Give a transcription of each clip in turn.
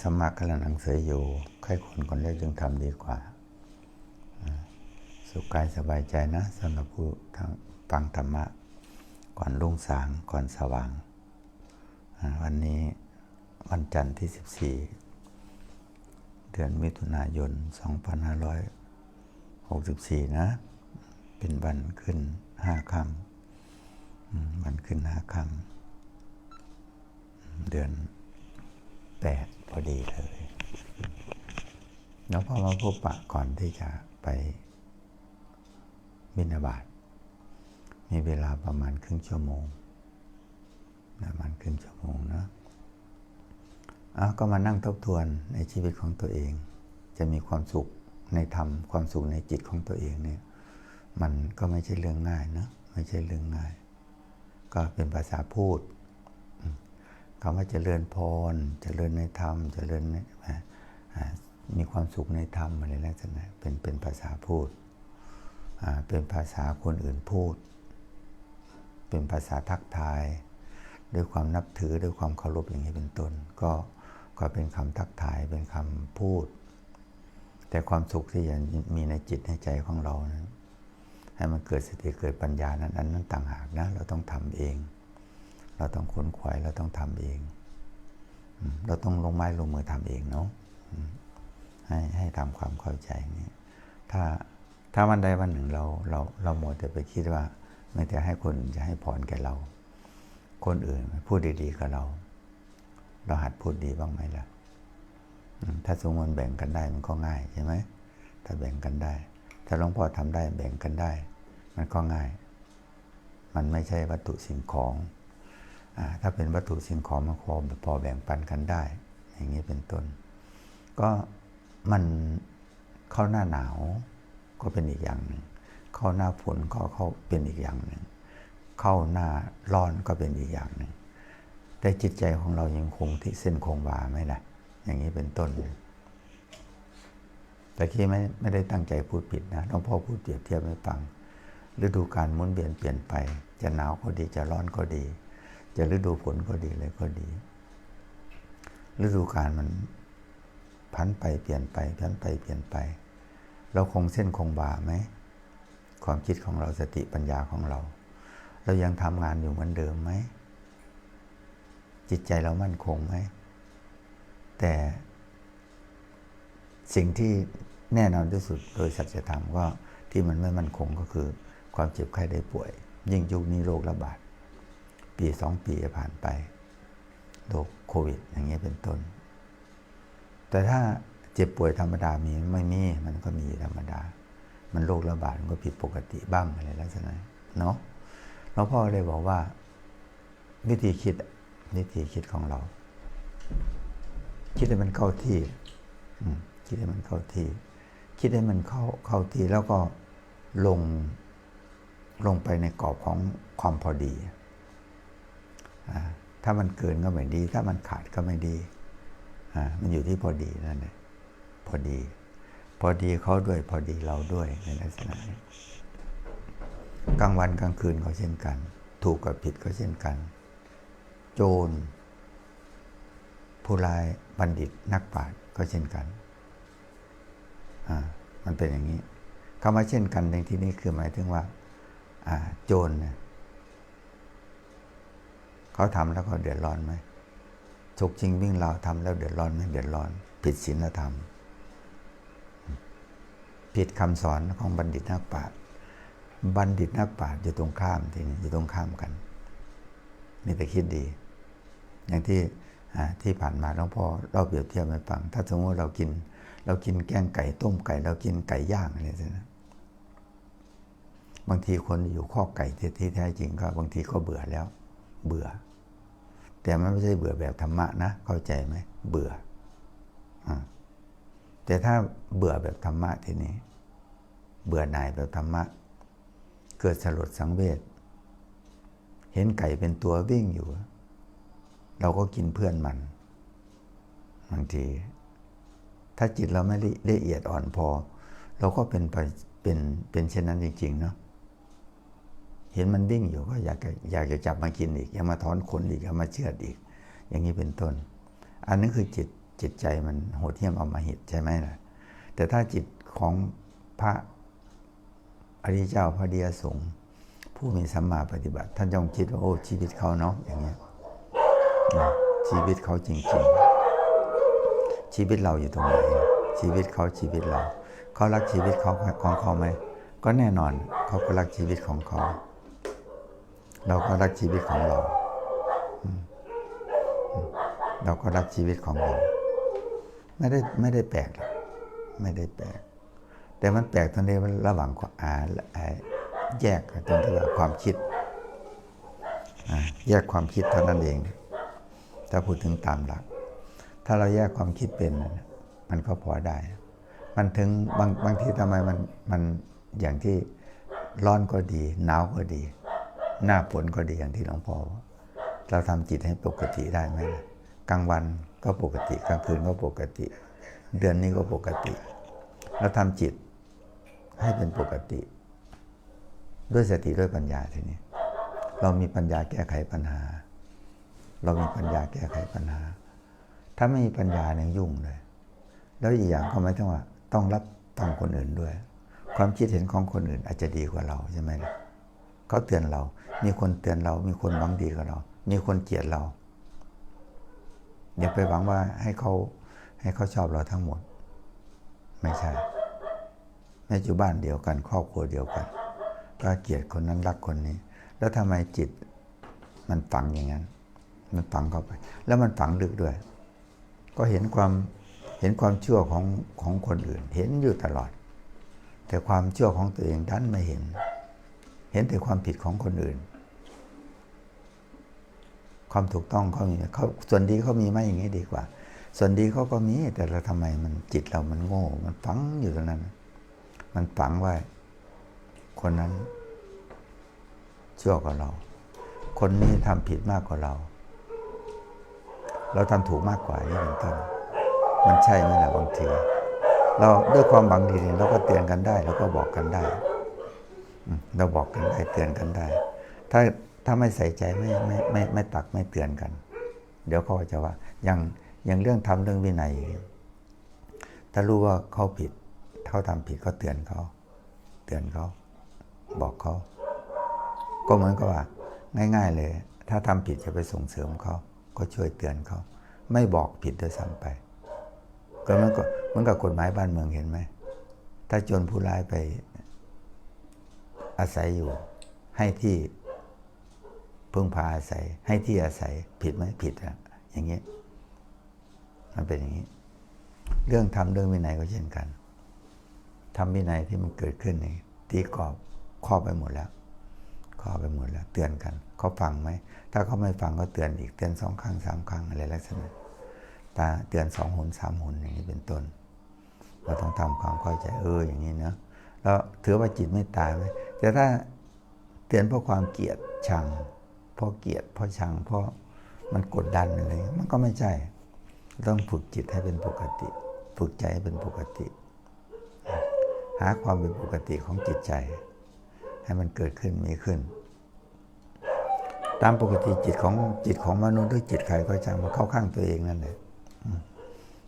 สมัครกำลังหนังสืออยู่ใครคนคนแรกจึงทำดีกว่า สุขกายสบายใจนะสำหรับผู้ทางฟังธรรมะ ก่อนรุ่งสางก่อนสว่าง วันนี้วันจันทร์ที่ 14 เดือนมิถุนายน 2564 นะ เป็นวันขึ้นห้าค่ำวันขึ้นห้าค่ำเดือนแปด พอดีเลยแล้วพอมาพบปะก่อนที่จะไปบินาบาตมีเวลาประมาณครึ่งชั่วโมงประมาณครึ่งชั่วโมงนะอ้าก็มานั่งทบทวนในชีวิตของตัวเอง จะมีความสุขในธรรมความสุขในจิตของตัวเองเนี่ย มันก็ไม่ใช่เรื่องง่ายนะไม่ใช่เรื่องง่าย ก็เป็นภาษาพูด คำว่าเจริญพร เจริญในธรรม เจริญมีความสุขในธรรมอะไรลักษณะเป็นเป็นภาษาพูด เป็นภาษาคนอื่นพูด เป็นภาษาทักทาย ด้วยความนับถือด้วยความเคารพอย่างนี้เป็นต้น ก็ก็เป็นคำทักทายเป็นคำพูด แต่ความสุขที่ยังมีในจิตในใจของเรานะให้มันเกิดสติเกิดปัญญานั้นอันนั้นต่างหากนะเราต้องทำเอง เราต้องค้นคว้าเราต้องทำเอง เราต้องลงไม้ลงมือทำเองเนาะให้ให้ทำความเข้าใจนี่ถ้าถ้าวันใดวันหนึ่งเราเราเราหมดแต่ไปคิดว่าไม่แต่ให้คนจะให้พรแก่เรา คนอื่นพูดดีๆกับเรา เราหัดพูดดีบ้างไหมล่ะ ถ้าสมมติแบ่งกันได้มันก็ง่ายใช่ไหมถ้าแบ่งกันได้ ถ้าหลวงพ่อทำได้แบ่งกันได้ มันก็ง่าย มันไม่ใช่วัตถุสิ่งของ ถ้าเป็นวัตถุสิ่งของมันพอพอแบ่งปันกันได้ อย่างนี้เป็นต้น ก็มันเข้าหน้าหนาวก็เป็นอีกอย่างหนึ่งเข้าหน้าฝนก็เข้าเป็นอีกอย่างหนึ่งเข้าหน้าร้อนก็เป็นอีกอย่างหนึ่งแต่จิตใจของเรายังคงที่เส้นคงวาไหมล่ะ อย่างนี้เป็นต้นแต่ที่ไม่ไม่ได้ตั้งใจพูดผิดนะหลวงพ่อพูดเปรียบเทียบให้ฟังฤดูการหมุนเวียนเปลี่ยนไป จะหนาวก็ดีจะร้อนก็ดี จะฤดูฝนก็ดีเลยก็ดี ฤดูการมันพันไปเปลี่ยนไปพันไปเปลี่ยนไป เราคงเส้นคงวาไหมความคิดของเราสติปัญญาของเรา เรายังทำงานอยู่เหมือนเดิมไหมจิตใจเรามั่นคงไหมแต่สิ่งที่แน่นอนที่สุดโดยสัจธรรมก็ที่มันไม่มั่นคงก็คือ ความเจ็บไข้ได้ป่วย ยิ่งยุคนี้โรคระบาด ปีสองปีจะผ่านไปโรคโควิด อย่างเงี้ยเป็นต้น แต่ถ้าเจ็บป่วยธรรมดามีไม่มีมันก็มีธรรมดา มันโรคระบาดมันก็ผิดปกติบ้างอะไรลักษณะเนาะหลวงพ่อเลยบอกว่า วิธีคิดวิธีคิดของเรา คิดให้มันเข้าที่คิดให้มันเข้าที่ คิดให้มันเข้าเข้าที่แล้วก็ลงลงไปในกรอบของความพอดี ถ้ามันเกินก็ไม่ดี ถ้ามันขาดก็ไม่ดีมันอยู่ที่พอดีนั่นแหละพอดี พอดีเขาด้วยพอดีเราด้วยในลักษณะนี้กลางวันกลางคืนก็เช่นกัน ถูกกับผิดก็เช่นกัน โจร ผู้ร้ายบัณฑิตนักปราชญ์ก็เช่นกันมันเป็นอย่างนี้คำว่าเช่นกันในที่นี้คือหมายถึงว่าอ่าโจรเนี่ย เขาทำแล้วเขาเดือดร้อนไหมฉกชิงวิ่งราวทำแล้วเดือดร้อนไหมเดือดร้อน ผิดศีลธรรม ผิดคำสอนของบัณฑิตนักปราชญ์บัณฑิตนักปราชญ์อยู่ตรงข้ามทีนี้อยู่ตรงข้ามกันมีแต่คิดดี อย่างที่ที่ผ่านมาหลวงพ่อเราเปรียบเทียบให้ฟัง ถ้าสมมติเรากิน เรากินแกงไก่ต้มไก่ เรากินไก่ย่างอะไรสินะบางทีคนอยู่ข้อไก่ที่แท้จริงก็บางทีก็เบื่อแล้ว เบื่อ แต่มันไม่ใช่เบื่อแบบธรรมะนะ เข้าใจไหมเบื่ออแต่ถ้าเบื่อแบบธรรมะทีนี้ เบื่อหน่ายแบบธรรมะ เกิดสลดสังเวชเห็นไก่เป็นตัววิ่งอยู่ เราก็กินเพื่อนมันบางทีถ้าจิตเราไม่ละเอียดอ่อนพอ เราก็เป็นไปเป็นเป็นเช่นนั้นจริง ๆ เนาะ เห็นมันวิ่งอยู่ก็อยากอยากจะจับมากินอีกอยากมาถอนขนอีกอยากมาเชือดอีก อย่างนี้เป็นต้น อันนั้นคือจิตจิตใจมันโหดเหี้ยมเอามาหิตใช่ไหมล่ะแต่ถ้าจิตของพระอริยเจ้าพระเดียสงฆ์ผู้มีสัมมาปฏิบัติ ท่านย่อมคิดว่าโอ้ชีวิตเขาเนาะอย่างเงี้ยชีวิตเขาจริงๆ ชีวิตเราอยู่ตรงไหนชีวิตเขาชีวิตเรา เขารักชีวิตเขาของเขาไหมก็แน่นอนเขาก็รักชีวิตของเขา เราก็รักชีวิตของเรา เราก็รักชีวิตของเรา ไม่ได้ไม่ได้แปลกหรอกไม่ได้แปลก แต่มันแปลกตรงที่มันระหว่างอ่าอ่าแยกตรงที่ว่าความคิด แยกความคิดเท่านั้นเอง ถ้าพูดถึงตามหลัก ถ้าเราแยกความคิดเป็น มันก็พอได้ มันถึงบางบางทีทำไมมันมันอย่างที่ร้อนก็ดี หนาวก็ดี หน้าฝนก็ดีอย่างที่หลวงพ่อว่าเราทำจิตให้ปกติได้ไหมกลางวันก็ปกติกลางคืนก็ปกติ เดือนนี้ก็ปกติเราทำจิตให้เป็นปกติ ด้วยสติด้วยปัญญาทีนี้ เรามีปัญญาแก้ไขปัญหา เรามีปัญญาแก้ไขปัญหา ถ้าไม่มีปัญญาเนี่ยยุ่งเลย แล้วอีกอย่างก็ไม่ต้องว่าต้องรับฟังคนอื่นด้วย ความคิดเห็นของคนอื่นอาจจะดีกว่าเราใช่ไหมล่ะ เขาเตือนเรา มีคนเตือนเรา มีคนหวังดีกับเรา มีคนเกลียดเรา อย่าไปหวังว่าให้เขาให้เขาชอบเราทั้งหมด ไม่ใช่แม้อยู่บ้านเดียวกัน ครอบครัวเดียวกันก็เกลียดคนนั้นรักคนนี้ แล้วทำไมจิตมันฝังอย่างนั้น มันฝังเข้าไป แล้วมันฝังลึกด้วย ก็เห็นความเห็นความชั่วของของคนอื่น เห็นอยู่ตลอด แต่ความชั่วของตัวเองดันไม่เห็น เห็นแต่ความผิดของคนอื่น ความถูกต้องเขามีเขาส่วนดีเขามีไหมอย่างนี้ดีกว่า ส่วนดีเขาก็มี แต่เราทำไมมันจิตเรามันโง่ มันฝังอยู่ตรงนั้น มันฝังว่าคนนั้นชั่วกว่าเรา คนนี้ทำผิดมากกว่าเรา เราทำถูกมากกว่านี่เป็นต้นมันใช่ไหมล่ะบางทีเราด้วยความบังดีเราก็เตือนกันได้เราก็บอกกันได้ เราบอกกันได้เตือนกันได้ ถ้าถ้าไม่ใส่ใจไม่ไม่ไม่ไม่ตักไม่เตือนกัน เดี๋ยวเขาจะว่าอย่างอย่างเรื่องทำเรื่องวินัย ถ้ารู้ว่าเขาผิดเขาทำผิดก็เตือนเขา เตือนเขา บอกเขา ก็เหมือนกับว่า ง่าย ๆ เลย ถ้าทำผิดจะไปส่งเสริมเขา ก็ช่วยเตือนเขา ไม่บอกผิดด้วยซ้ำไป ก็มันก็เหมือนกับกฎหมายบ้านเมืองเห็นไหม ถ้าจรผู้ร้ายไป อาศัยอยู่ ให้ที่พึ่งพาอาศัย ให้ที่อาศัยผิดไหมผิดอะอย่างนี้ยมันเป็นอย่างนี้ เรื่องทำเรื่องวินัยก็เช่นกันทำวินัยที่มันเกิดขึ้นนี่ตีกรอบครอบไปหมดแล้วครอบไปหมดแล้ว เตือนกันเขาฟังไหมถ้าเขาไม่ฟังก็เตือนอีกเตือนสองครั้งสามครั้งอะไรลักษณะตาเตือนสองหนสามหนอย่างนี้เป็นต้น เราต้องทำความเข้าใจเอออย่างนี้นะแล้วถือว่าจิตไม่ตายไหม แต่ถ้าเตือนเพราะความเกลียดชังเพราะเกลียดเพราะชังเพราะมันกดดันอะไรมันก็ไม่ใช่ ต้องฝึกจิตให้เป็นปกติ ฝึกใจให้เป็นปกติ หาความเป็นปกติของจิตใจ ให้มันเกิดขึ้นมีขึ้น ตามปกติจิตของจิตของมนุษย์หรือจิตใครก็ช่างมันเข้าข้างตัวเองนั่นแหละ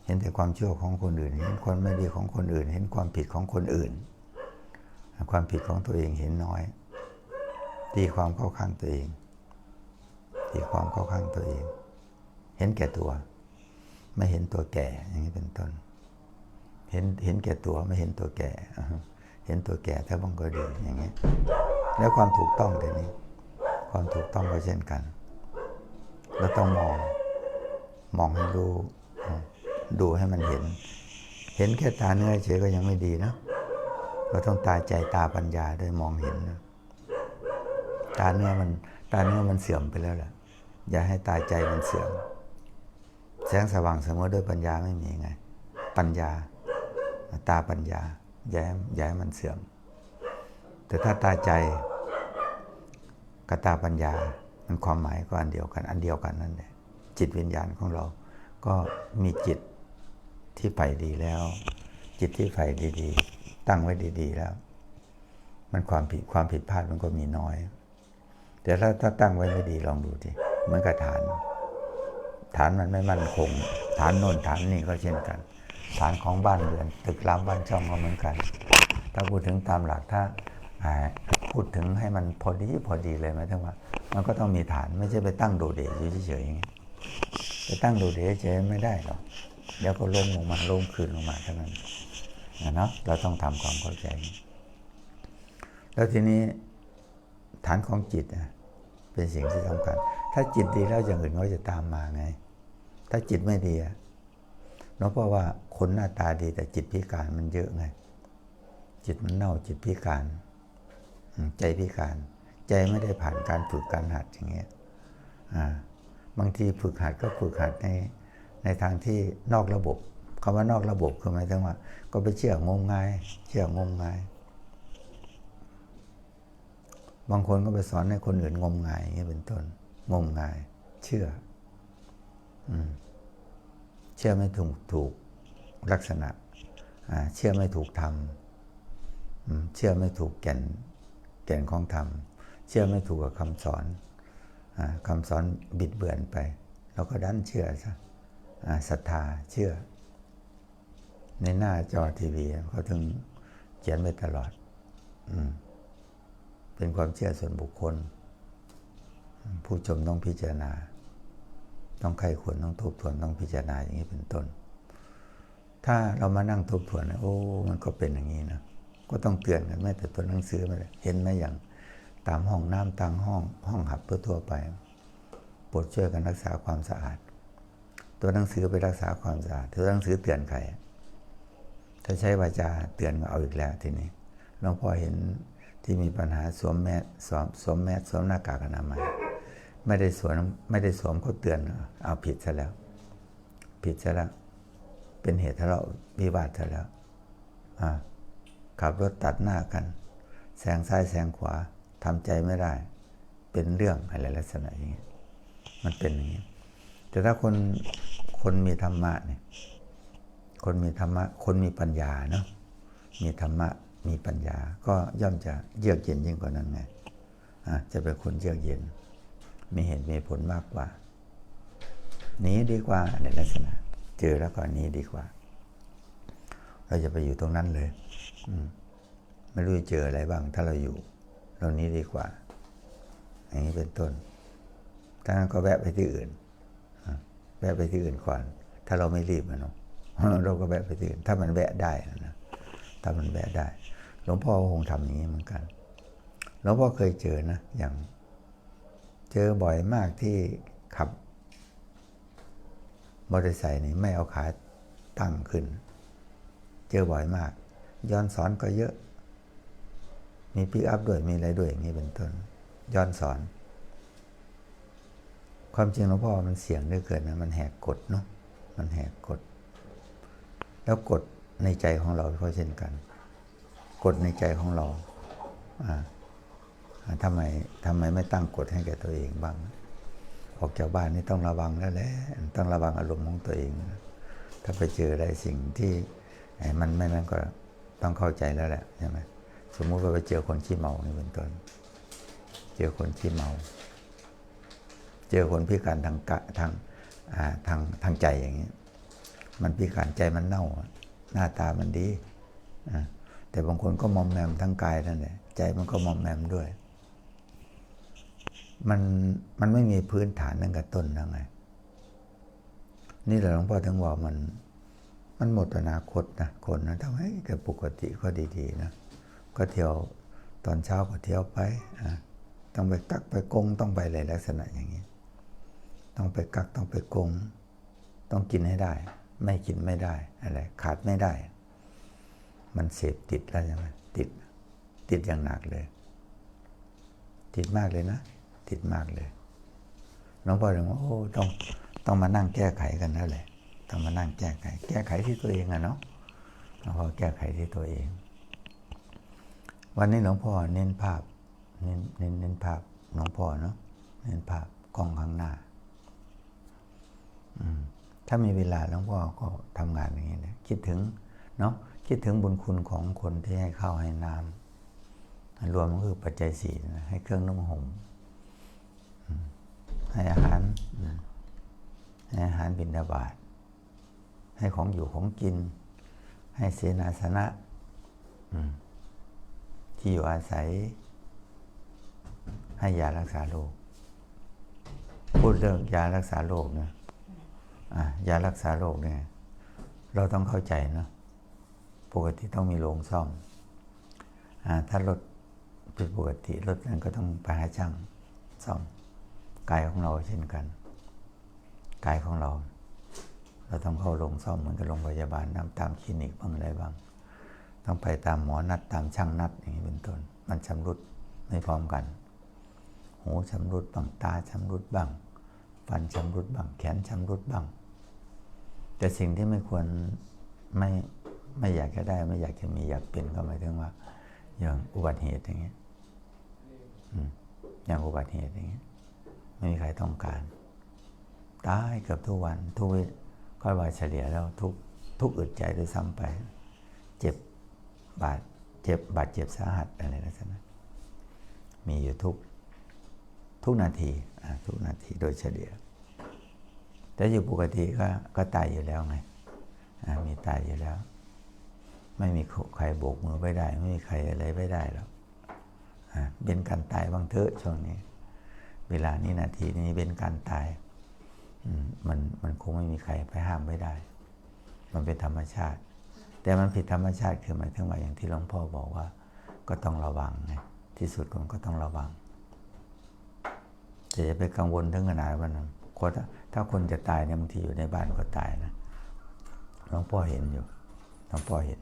เห็นแต่ความชั่วของคนอื่น เห็นความไม่ดีของคนอื่น เห็นความผิดของคนอื่น ความผิดของตัวเองเห็นน้อย ตีความเข้าข้างตัวเอง ตีความเข้าข้างตัวเอง เห็นแก่ตัว ไม่เห็นตัวแก่ อย่างนี้เป็นต้น เห็นเห็นแก่ตัวไม่เห็นตัวแก่ เห็นตัวแก่ถ้าบ้างก็ดีอย่างนี้ แล้วความถูกต้องแต่นี้ ความถูกต้องก็เช่นกัน เราต้องมอง มองให้รู้ ดูให้มันเห็น เห็นแค่ตาเนื้อเฉยก็ยังไม่ดีนะ เราต้องตาใจตาปัญญาด้วยมองเห็นนะตาเนื้อมันตาเนื้อมันเสื่อมไปแล้วแหละอย่าให้ตาใจมันเสื่อม แสงสว่างเสมอด้วยปัญญาไม่มีไง ปัญญา ตาปัญญาอย่าให้อย่าให้มันเสื่อม แต่ถ้าตาใจกับตาปัญญา มันความหมายก็อันเดียวกัน อันเดียวกันนั่นแหละจิตวิญญาณของเรา ก็มีจิตที่ใฝ่ดีแล้ว จิตที่ใฝ่ดีๆ ตั้งไว้ดีๆแล้ว มันความผิดความผิดพลาดมันก็มีน้อย แต่ถ้าถ้าตั้งไว้ไม่ดีลองดูดิเหมือนกับฐาน ฐานมันไม่มั่นคง ฐานโน่นฐานนี่ก็เช่นกัน ฐานของบ้านเรือนตึกรามบ้านช่องก็เหมือนกัน ถ้าพูดถึงตามหลักถ้าพูดถึงให้มันพอดีพอดีเลยหมายถึงว่า มันก็ต้องมีฐานไม่ใช่ไปตั้งโดดเด่นอยู่เฉยๆอย่างนี้ไปตั้งโดดเด่นเฉยไม่ได้หรอกเดี๋ยวก็ลงลงมาลงคืนลงมาเท่านั้น เนาะเราต้องทำความเข้าใจ แล้วทีนี้ฐานของจิตเป็นสิ่งที่สำคัญ ถ้าจิตดีแล้วอย่างอื่นก็จะตามมาไง ถ้าจิตไม่ดีเนาะเพราะว่าคนหน้าตาดีแต่จิตพิการมันเยอะไง จิตมันเน่าจิตพิการ ใจพิการ ใจไม่ได้ผ่านการฝึกการหัดอย่างเงี้ยบางทีฝึกหัดก็ฝึกหัดในในทางที่นอกระบบ คำว่านอกระบบคือหมายถึงว่า ก็ไปเชื่องมงายเชื่องมงายบางคนก็ไปสอนให้คนอื่นงมงายอย่างเงี้เป็นต้น งมงาย เชื่ออเชื่อไม่ถูกถูกลักษณะเชื่อไม่ถูกธรรมเชื่อไม่ถูกแก่นแก่นของธรรม เชื่อไม่ถูกกับคำสอนอคำสอนบิดเบือนไป เราก็ดันเชื่อซะศรัทธาเชื่อ ในหน้าจอทีวีเขาถึงเขียนไว้ตลอด อืม เป็นความเชื่อส่วนบุคคล ผู้ชมต้องพิจารณา ต้องใครควรต้องทบทวนต้องพิจารณาอย่างนี้เป็นต้น ถ้าเรามานั่งทบทวนนะโอ้ มันก็เป็นอย่างนี้นะก็ต้องเตือนกันแม้แต่ตัวหนังสือมาเลยเห็นไหมอย่างตามห้องน้ำตามห้อง ห้องหับทั่วไปโปรดช่วยกันรักษาความสะอาด ตัวหนังสือไปรักษาความสะอาดตัวหนังสือเตือนใคร ถ้าใช้วาจาเตือนก็เอาอีกแล้วทีนี้หลวงพ่อเห็นที่มีปัญหาสวมแมสสวมสวมแมสสวมหน้ากากอนามัยไม่ได้สวมไม่ได้สวมเขาเตือนเอาผิดซะแล้ว ผิดซะแล้ว เป็นเหตุทะเลาะวิวาทซะแล้วขับรถตัดหน้ากันแซงซ้ายแซงขวาทำใจไม่ได้ เป็นเรื่องอะไรลักษณะอย่างนี้มันเป็นอย่างนี้แต่ถ้าคนคนมีธรรมะเนี่ย คนมีธรรมะ คนมีปัญญาเนาะมีธรรมะมีปัญญา ก็ย่อมจะเยือกเย็นยิ่งกว่านั้นไงจะเป็นคนเยือกเย็น มีเหตุมีผลมากกว่าหนีดีกว่าในลักษณะเจอแล้วก็หนีดีกว่า เราจะไปอยู่ตรงนั้นเลยอืมไม่รู้จะเจออะไรบ้าง ถ้าเราอยู่เรานี้ดีกว่า อย่างนี้เป็นต้นถ้างั้นก็แวะไปที่อื่นแวะไปที่อื่นก่อน ถ้าเราไม่รีบนะเนาะ เราก็แวะไปที่ถ้ามันแวะได้นะถ้ามันแวะได้ หลวงพ่อก็คงทำอย่างนี้เหมือนกัน หลวงพ่อเคยเจอนะอย่างเจอบ่อยมากที่ขับมอเตอร์ไซค์นี่ไม่เอาขาตั้งขึ้น เจอบ่อยมาก ย้อนสอนก็เยอะ มีปิกอัพด้วยมีอะไรด้วยอย่างนี้เป็นต้น ย้อนสอน ความจริงหลวงพ่อมันเสี่ยงเหลือเกินนะมันแหกกฎเนาะมันแหกกฎ แล้วกฎในใจของเราก็เช่นกัน กฎในใจของเราอ่าทำไมทำไมไม่ตั้งกฎให้แก่ตัวเองบ้างออกจากบ้านนี่ต้องระวังแล้วแหละต้องระวังอารมณ์ของตัวเอง ถ้าไปเจออะไรสิ่งที่มันไม่นั่นก็ต้องเข้าใจแล้วแหละใช่ไหมสมมุติว่าไปเจอคนขี้เมานี่เป็นต้นเจอคนขี้เมา เจอคนพิการทางกะทางทางทางใจอย่างนี้ มันพิการใจมันเน่า หน้าตามันดีแต่บางคนก็มอมแมมทั้งกายนั่นแหละใจมันก็มอมแมมด้วย มันมันไม่มีพื้นฐานตั้งแต่ต้นนะไง นี่แหละหลวงพ่อถึงว่ามัน มันหมดอนาคตนะคนนะทำให้แกปกติก็ดีๆนะก็เที่ยวตอนเช้าก็เที่ยวไปอะต้องไปกักไปกงต้องไปอะไรลักษณะอย่างนี้ ต้องไปกักต้องไปกง ต้องกินให้ได้ ไม่กินไม่ได้อะไรขาดไม่ได้ มันเสพติดแล้วใช่ไหมติด ติดอย่างหนักเลย ติดมากเลยนะ ติดมากเลยหลวงพ่อเลยว่าโอ้ต้องต้องมานั่งแก้ไขกันแล้วแหละต้องมานั่งแก้ไข แก้ไขที่ตัวเองอะเนาะหลวงพ่อแก้ไขที่ตัวเอง วันนี้หลวงพ่อเน้นภาพ เน้นเน้นเน้นภาพหลวงพ่อเนาะเน้นภาพกล้องข้างหน้า อืม ถ้ามีเวลาหลวงพ่อก็ทำงานอย่างนี้นะคิดถึงเนาะคิดถึงบุญคุณของคนที่ให้ข้าวให้น้ำรวมก็คือปัจจัยสี่นะให้เครื่องนุ่งห่มให้อาหารให้อาหารบิณฑบาตให้ของอยู่ของกิน ให้เสนาสนะที่อยู่อาศัย ให้ยารักษาโรคพูดเรื่องยารักษาโรคนะอะ ยารักษาโรคเนี่ย เราต้องเข้าใจเนอะปกติต้องมีโรงซ่อมอถ้ารถผิดปกติรถนั้นก็ต้องไปหาช่างซ่อมกายของเราเช่นกันกายของเรา เราต้องเข้าโรงซ่อมเหมือนกับโรงพยาบาลน้ำตามคลินิกบ้างอะไรบ้าง ต้องไปตามหมอนัดตามช่างนัดอย่างนี้เป็นต้น มันชำรุดไม่พร้อมกันหูชำรุดบ้างตาชำรุดบ้างฟันชำรุดบ้างแขนชำรุดบ้าง แต่สิ่งที่ไม่ควรไม่ไม่อยากจะได้ไม่อยากจะมีอยากเป็นก็หมายถึงว่า อย่างอุบัติเหตุอย่างเงี้ยอย่างอุบัติเหตุอย่างเงี้ยไม่มีใครต้องการตายเกือบทุกวันทุกวิค่อยว่าเฉลี่ยแล้วทุกทุกอึดใจด้วยซ้ำไป เจ็บบาดเจ็บบาดเจ็บสาหัสอะไรลักษณะมีอยู่ทุกทุกนาทีทุกนาทีโดยเฉลี่ย แต่อยู่ปกติก็ก็ตายอยู่แล้วไงมีตายอยู่แล้ว ไม่มีใครโบกมือไม่ได้ ไม่มีใครอะไรไม่ได้หรอกอ่าเป็นการตายบางเถอะช่วงนี้ เวลานี้นาทีนี้เป็นการตายมันมันคงไม่มีใครไปห้ามไม่ได้ มันเป็นธรรมชาติ แต่มันผิดธรรมชาติคือหมายถึงว่าอย่างที่หลวงพ่อบอกว่า ก็ต้องระวังไงที่สุดมันก็ต้องระวังแต่จะไปกังวลถึงขนาดว่าคน ถ้าคนจะตายเนี่ยบางทีอยู่ในบ้านก็ตายนะหลวงพ่อเห็นอยู่หลวงพ่อเห็น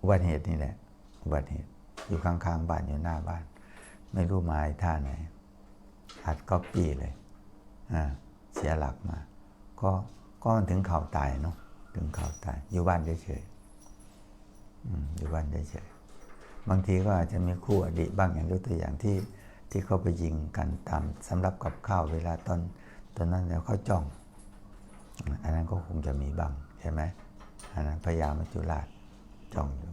อุบัติเหตุนี่แหละอุบัติเหตุอยู่ข้างๆบ้านอยู่หน้าบ้าน ไม่รู้มาท่าไหนอัดก๊อปปี้เลยอ่าเสียหลักมา ก็ก็มันถึงข่าวตายเนาะถึงข่าวตาย อยู่บ้านเฉยๆอืมอยู่บ้านเฉยๆบางทีก็อาจจะมีคู่อดีตบ้างอย่างยกตัวอย่างที่ที่เขาไปยิงกันตามสำหรับกับข้าวเวลาตอน ตอนนั้นแล้วเขาจ้อง อันนั้นก็คงจะมีบ้างใช่ไหมอันนั้นพยายามมัจจุราชจ้องอยู่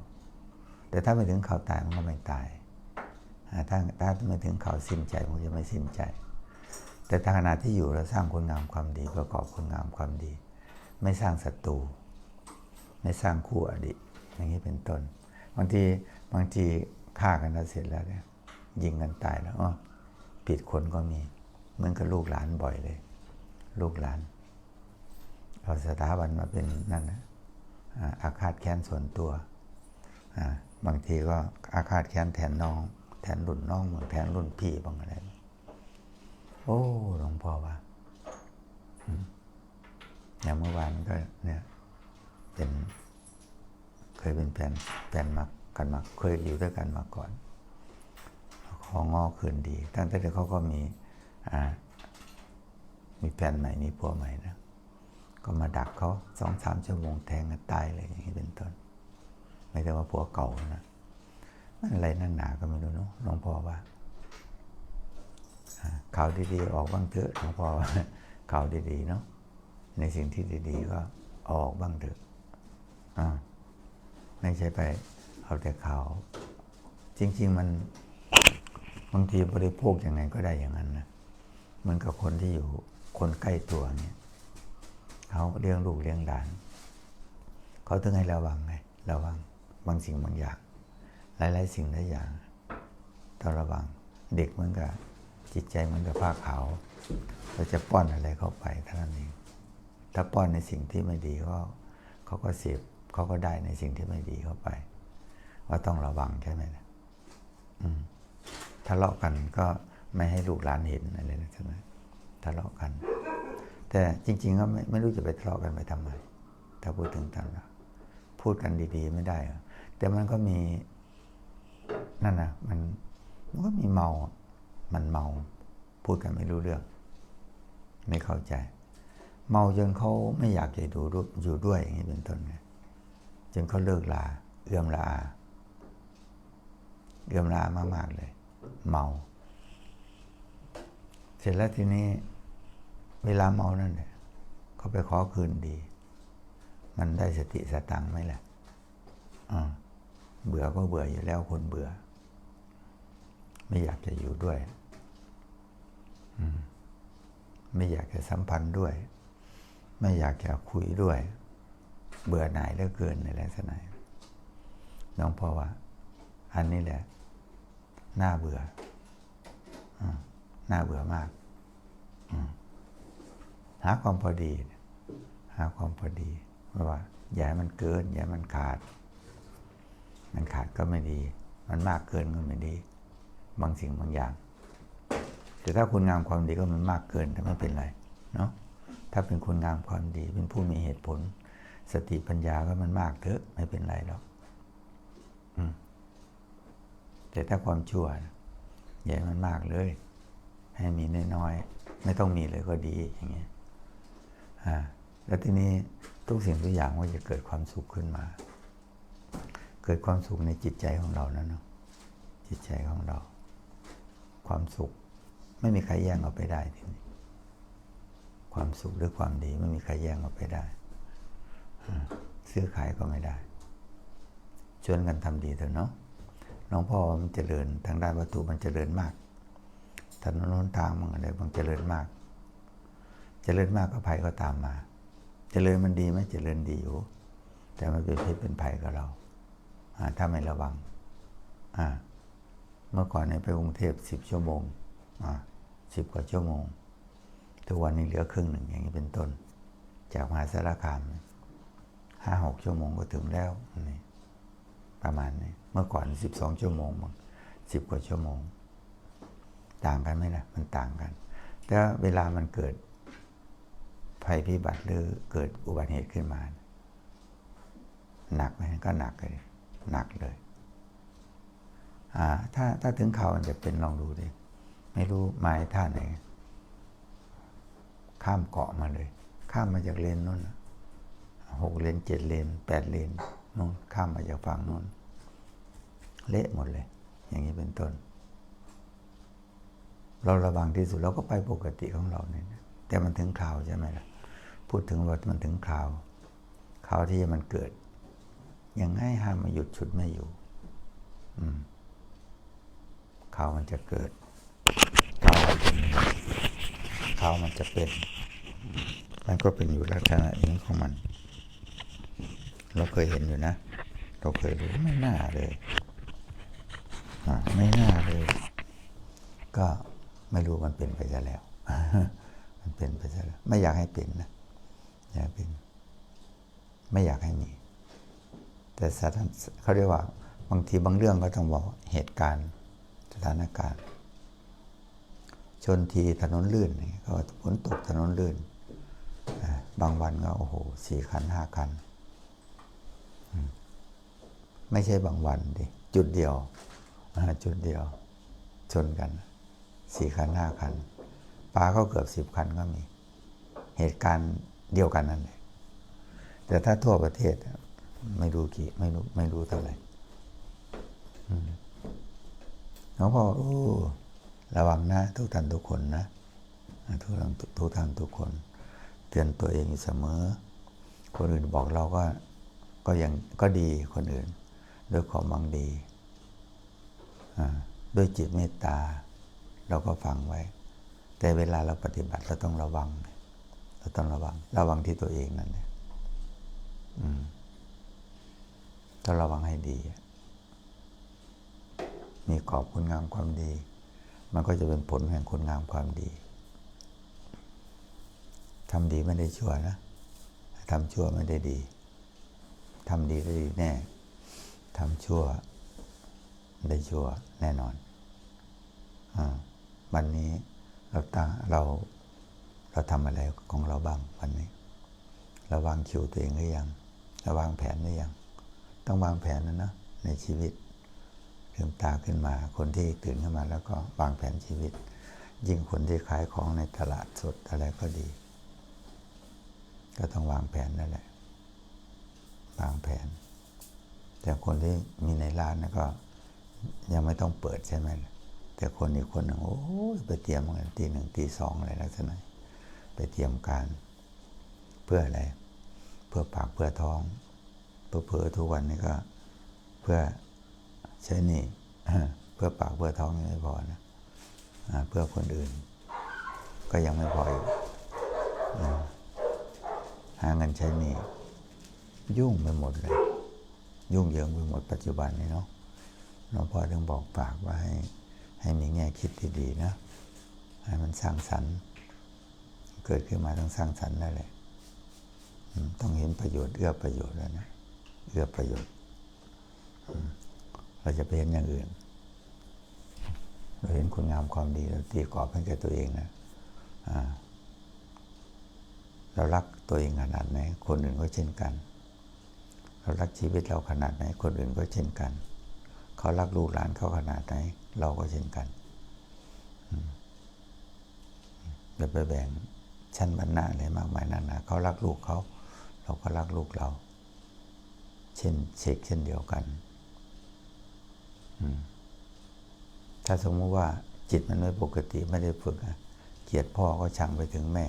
แต่ถ้าไม่ถึงข่าวตายมันก็ไม่ตาย ถ้าถ้าไม่ถึงข่าวสิ้นใจมันจะไม่สิ้นใจ แต่ถ้าขณะที่อยู่เราสร้างคุณงามความดีประกอบคุณงามความดี ไม่สร้างศัตรูไม่สร้างคู่อดีตอย่างนี้เป็นต้น บางทีบางทีฆ่ากันแล้วเสร็จแล้วเนี่ยยิงกันตายแล้วอ๋อผิดคนก็มีเหมือนกับลูกหลานบ่อยเลย ลูกหลาน เอาสถาบันมาเป็นนั่นนะอาฆาตแค้นส่วนตัวบางทีก็อาฆาตแค้นแทนน้อง แทนรุ่นน้องบางแทนรุ่นพี่บางอะไร โอ้หลวงพ่อว่าอย่างเมื่อวานก็เนี่ยเป็น เคยเป็นแฟนแฟนมากันมาเคยอยู่ด้วยกันมาก่อนของงอคืนดี ตั้งแต่เด็กเขาก็มีอ่า มีแฟนใหม่มีผัวใหม่นะก็มาดักเขาสองสามชั่วโมงแทงกันตายเลยอย่างนี้เป็นต้น ไม่ได้ว่าผัวเก่านะมันอะไรนั่นหนาก็ไม่รู้เนาะหลวงพ่อว่าข่าวดีๆออกบ้างเถอะหลวงพ่อข่าวดีๆเนาะในสิ่งที่ดีๆก็ออกบ้างเถอะอ่าไม่ใช่ไปเอาแต่ข่าวจริง ๆ มันบางทีบริโภคอย่างไงก็ได้อย่างนั้นนะมือนกับคนที่อยู่ คนใกล้ตัวเนี่ยเขาเลี้ยงลูกเลี้ยงหลานเขาต้องให้ระวังไงระวังบางสิ่งบางอย่าง หลาย ๆ สิ่งหลายอย่างต้องระวังเด็กเหมือนกับจิตใจเหมือนกับผ้าขาวเราจะป้อนอะไรเข้าไปเท่านั้นเองถ้าป้อนในสิ่งที่ไม่ดีก็เขาก็เสพเขาก็ได้ในสิ่งที่ไม่ดีเข้าไปว่าต้องระวังใช่ไหมนะอืมทะเลาะกันก็ไม่ให้ลูกหลานเห็นอะไรนะใช่ไหม ทะเลาะกัน แต่จริงๆก็ไม่ไม่รู้จะไปทะเลาะกันไปทำไม ถ้าพูดถึงตามหลักพูดกันดีๆไม่ได้หรอกแต่มันก็มีนั่นนะมันมันก็มีเมา มันเมา พูดกันไม่รู้เรื่อง ไม่เข้าใจ เมาจนเขาไม่อยากจะดูด้วยอยู่ด้วยอย่างนี้เป็นต้นไงจนเขาเลิกลา เอื้อมลาอาเอื้อมลามากๆเลย เมา เสร็จแล้วทีนี้ เวลาเมานั่นเนี่ยเขาไปขอคืนดี มันได้สติสตังค์ไหมล่ะอ่าเบื่อก็เบื่ออยู่แล้วคนเบื่อ ไม่อยากจะอยู่ด้วยอืมไม่อยากจะสัมพันธ์ด้วย ไม่อยากจะคุยด้วย เบื่อหน่ายเหลือเกินในลักษณะน้องพ่อว่า อันนี้แหละ น่าเบื่ออน่าเบื่อมาก หาความพอดี หาความพอดีเพราะว่า อย่าให้มันเกิน อย่าให้มันขาด มันขาดก็ไม่ดี มันมากเกินก็ไม่ดี บางสิ่งบางอย่าง แต่ถ้าคุณงามความดีก็มันมากเกินแต่ไม่เป็นไรเนาะถ้าเป็นคุณงามความดี เป็นผู้มีเหตุผล สติปัญญาก็มันมากเถอะไม่เป็นไรหรอกอืมแต่ถ้าความชั่วนะอย่ามันมากเลย ให้มีน้อยๆไม่ต้องมีเลยก็ดีอย่างเงี้ย แล้วทีนี้ทุกสิ่งทุกอย่างก็จะเกิดความสุขขึ้นมา เกิดความสุขในจิตใจของเรานะเนาะจิตใจของเรา ความสุข ไม่มีใครแย่งเอาไปได้ทีนี้ ความสุขหรือความดีไม่มีใครแย่งเอาไปได้ซื้อขายก็ไม่ได้ชวนกันทำดีเถอะเนาะหลวงพ่อมันเจริญทางด้านวัตถุมันเจริญมากถนนหนทางมันอะไรมันเจริญมาก เจริญมากก็ภัยก็ตามมา เจริญมันดีไหมเจริญดีอยู่ แต่มันเป็นพิษเป็นภัยกับเราถ้าไม่ระวัง เมื่อก่อนเนี่ยไปกรุงเทพสิบชั่วโมงสิบกว่าชั่วโมง ทุกวันนี้เหลือครึ่งหนึ่งอย่างนี้เป็นต้น จากมหาสารคามห้าหกชั่วโมงก็ถึงแล้วนี่ประมาณนี้ เมื่อก่อนสิบสองชั่วโมงมงสิบกว่าชั่วโมง ต่างกันไหมนะมันต่างกัน แต่เวลามันเกิด ภัยพิบัติหรือเกิดอุบัติเหตุขึ้นมา หนักไหมก็หนักเลย หนักเลยอ่าถ้าถ้าถึงเขามันจะเป็นลองดูดิไม่รู้ไม้ท่าไหน ข้ามเกาะมาเลย ข้ามมาจากเลนนู้นหกเลนเจ็ดเลนแปดเลนนู้นข้ามมาจากฝั่งนู้นเละหมดเลย อย่างนี้เป็นต้น เราระวังที่สุดเราก็ไปปกติของเราเนี่ยแต่มันถึงคราวใช่ไหมล่ะ พูดถึงว่ามันถึงคราวคราวที่มันเกิด ยังไงห้ามมาหยุดชุดไม่อยู่ข่าวมันจะเกิดข่าวมันจะมีข่าวมันจะเป็น มันก็เป็นอยู่ลักษณะอย่างนี้ของมัน เราเคยเห็นอยู่นะ เราเคยรู้ไม่น่าเลยไม่น่าเลย ก็ไม่รู้มันเป็นไปซะแล้ว มันเป็นไปซะแล้ว ไม่อยากให้เป็นนะ อยาเป็น ไม่อยากให้มี แต่สถานเขาเรียกว่าบางทีบางเรื่องก็ต้องบอกเหตุการณ์สถานการณ์ ชนทีถนนลื่นก็ฝนตกถนนลื่น บางวันก็โอ้โหสี่คันห้าคัน ไม่ใช่บางวันดิจุดเดียวจุดเดียวชนกันสี่คันห้าคันปลาก็เกือบสิบคันก็มี เหตุการณ์ เดียวกันนั่นเองแต่ถ้าทั่วประเทศ ไม่รู้กี่ไม่รู้ไม่รู้เท่าไหร่หลวงพ่อโอ้ระวังนะ ทุกท่านทุกคนนะทุกท่านทุกท่านทุกคน เตือนตัวเองอยู่เสมอ คนอื่นบอกเราก็ก็ยังก็ดีคนอื่น ด้วยความหวังดีด้วยจิตเมตตา เราก็ฟังไว้ แต่เวลาเราปฏิบัติเราต้องระวังเเราต้องระวัง ระวังที่ตัวเองนั่นแหละอืมต้องระวังให้ดี มีกรอบคุณงามความดี มันก็จะเป็นผลแห่งคุณงามความดีทำดีไม่ได้ชั่วนะทำชั่วไม่ได้ดีทำดีได้ดีแน่ทำชั่ว ได้ชั่วแน่นอนอาวันนี้เราตาเรา เราทำอะไรของเราบ้างวันนี้เราวางคิวตัวเองหรือยังเราวางแผนหรือยังต้องวางแผนนะนะในชีวิตลืมตาขึ้นมาคนที่ตื่นขึ้นมาแล้วก็วางแผนชีวิต ยิ่งคนที่ขายของในตลาดสดอะไรก็ดี ก็ต้องวางแผนนั่นแหละ วางแผน แต่คนที่มีในร้านนะก็ยังไม่ต้องเปิดใช่ไหมแต่คนอีกคนหนึ่งโอ้ยไปเตรียมกันตีหนึ่งตีสองอะไรลักษณะ ไปเตรียมการ เพื่ออะไร เพื่อปากเพื่อท้องเพื่อเพื่อทุกวันนี้ก็ เพื่อใช้หนี่เพื่อปากเพื่อท้องยังไม่พอนะเพื่อคนอื่น ก็ยังไม่พออยู่หาเงินใช้หนี้ยุ่งไปหมดเลย ยุ่งเหยิงไปหมดปัจจุบันนี้เนาะหลวงพ่อถึงบอกปากว่าให้ให้มีแง่คิดดีๆนะ ให้มันสร้างสรรค์ เกิดขึ้นมาต้องสร้างสรรค์นั่นแหละต้องเห็นประโยชน์เอื้อประโยชน์แล้วนะเอื้อประโยชน์ เราจะไปเห็นอย่างอื่น เราเห็นคุณงามความดีเราตีกรอบให้แก่ตัวเองนะเรารักตัวเองขนาดไหนคนอื่นก็เช่นกัน เรารักชีวิตเราขนาดไหน คนอื่นก็เช่นกัน เขารักลูกหลานเขาขนาดไหน เราก็เช่นกันอย่าไปแบ่ง ชั้นบรรณะอะไรมากมายนานาเขารักลูกเขา เราก็รักลูกเรา เช่นเชกเช่นเดียวกัน ถ้าสมมติว่าจิตมันไม่ปกติไม่ได้ฝึกอะเกลียดพ่อก็ชังไปถึงแม่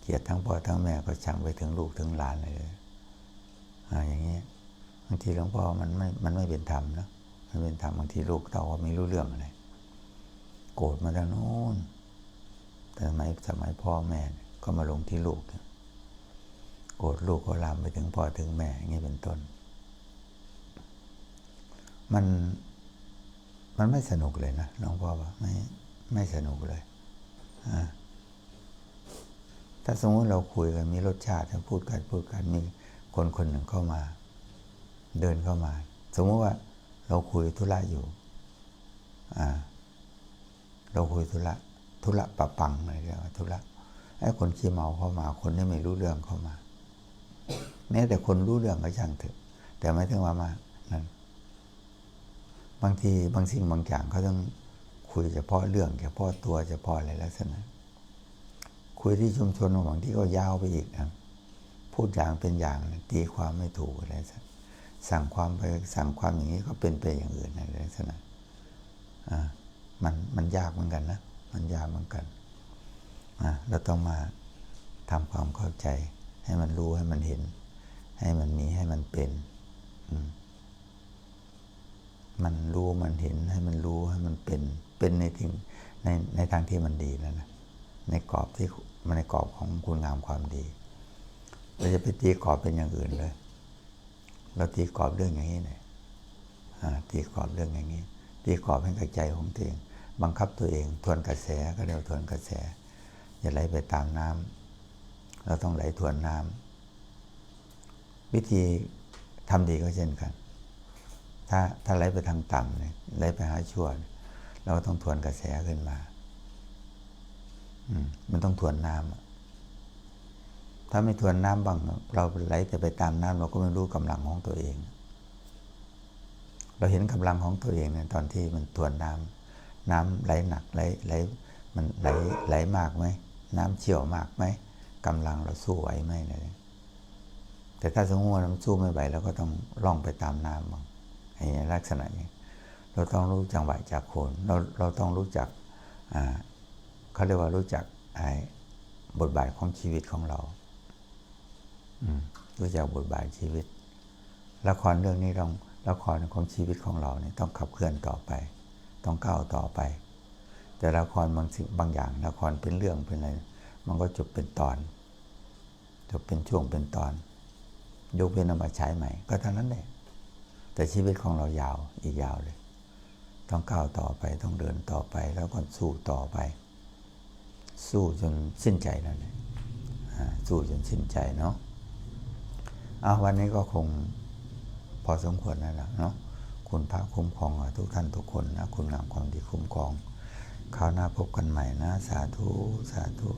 เกลียดทั้งพ่อทั้งแม่ก็ชังไปถึงลูกถึงหลานเลยอ่าอย่างนี้ยบางทีหลวงพ่อมันไม่ มันไม่เป็นธรรมนะมันเป็นธรรมบางทีลูกเต่าก็ไม่รู้เรื่องอะไรโกรธมาทางโน้น แต่สมัยสมัยพ่อแม่ก็มาลงที่ลูก โกรธลูกก็ลามไปถึงพ่อถึงแม่อย่างนี้เป็นต้น มันมันไม่สนุกเลยนะหลวงพ่อว่าไม่ไม่สนุกเลยถ้าสมมติเราคุยกันมีรสชาติถ้าพูดกันพูดกันมีคนคนหนึ่งเข้ามา เดินเข้ามา สมมติว่าเราคุยธุระอยู่ อ่า เราคุยธุระ ธุระปะปังอะไรเรียกว่าธุระไอ้คนขี้เมาเข้ามา คนที่ไม่รู้เรื่องเข้ามา แม้แต่คนรู้เรื่องก็ช่างเถอะ แต่ไม่ถึงว่ามานั่นบางทีบางสิ่งบางอย่างเขาต้องคุยเฉพาะเรื่องเฉพาะตัวเฉพาะอะไรลักษณะคุยที่ชุมชนบางที่ก็ยาวไปอีกนะพูดอย่างเป็นอย่างตีความไม่ถูกอะไรสักสั่งความไปสั่งความอย่างนี้ก็เป็นไปอย่างอื่นอะไรลักษณะอ่ามันมันยากเหมือนกันนะ มันยากเหมือนกันเราต้องมาทำความเข้าใจ ให้มันรู้ให้มันเห็น ให้มันมีให้มันเป็น มันรู้มันเห็นให้มันรู้ให้มันเป็น เป็นในทิงในในทางที่มันดีแล้วนะในกรอบที่มันในกรอบของคุณงามความดีเราจะไปตีกรอบเป็นอย่างอื่นเลย เราตีกรอบเรื่องอย่างนี้เนี่ยอ่าตีกรอบเรื่องอย่างนี้ ตีกรอบให้กับใจของตัวเอง บังคับตัวเอง ทวนกระแสก็เรียกว่าทวนกระแส อย่าไหลไปตามน้ำเราต้องไหลทวนน้ำวิธีทำดีก็เช่นกัน ถ้าถ้าไหลไปทางต่ำเนี่ยไหลไปหาชั่ว เราก็ต้องทวนกระแสขึ้นมาอืมมันต้องทวนน้ำอะถ้าไม่ทวนน้ำบ้าง เราไหลแต่ไปตามน้ำเราก็ไม่รู้กำลังของตัวเอง เราเห็นกำลังของตัวเองเนี่ยตอนที่มันทวนน้ำ น้ำไหลหนักไหลไหลมันไหลไหลมากไหมน้ำเชี่ยวมากไหมกำลังเราสู้ไหวไหมอะไรเนี่ยแต่ถ้าสมมติว่ามันสู้ไม่ไหวเราก็ต้องล่องไปตามน้ำบ้างไอ้ลักษณะนี้เราต้องรู้จังหวะจากโคนเราเราต้องรู้จักอ่าเขาเรียกว่ารู้จักไอ้บทบาทของชีวิตของเราอืมรู้จักบทบาทชีวิตละครเรื่องนี้ต้องละครของชีวิตของเราเนี่ยต้องขับเคลื่อนต่อไป ต้องก้าวต่อไป แต่ละครบางสิ่งบางอย่างละครเป็นเรื่องเป็นอะไร มันก็จบเป็นตอน จบเป็นช่วงเป็นตอน ยกเว้นเอามาใช้ใหม่ ก็เท่านั้นแหละแต่ชีวิตของเรายาวอีกยาวเลย ต้องก้าวต่อไปต้องเดินต่อไปแล้วก็สู้ต่อไป สู้จนสิ้นใจนั่นเองอ่าสู้จนสิ้นใจเนาะเอาวันนี้ก็คงพอสมควรแล้วล่ะเนาะ คุณพระคุ้มครองทุกท่านทุกคนนะคุณงามความดีคุ้มครองคราวหน้าพบกันใหม่นะ สาธุ สาธุ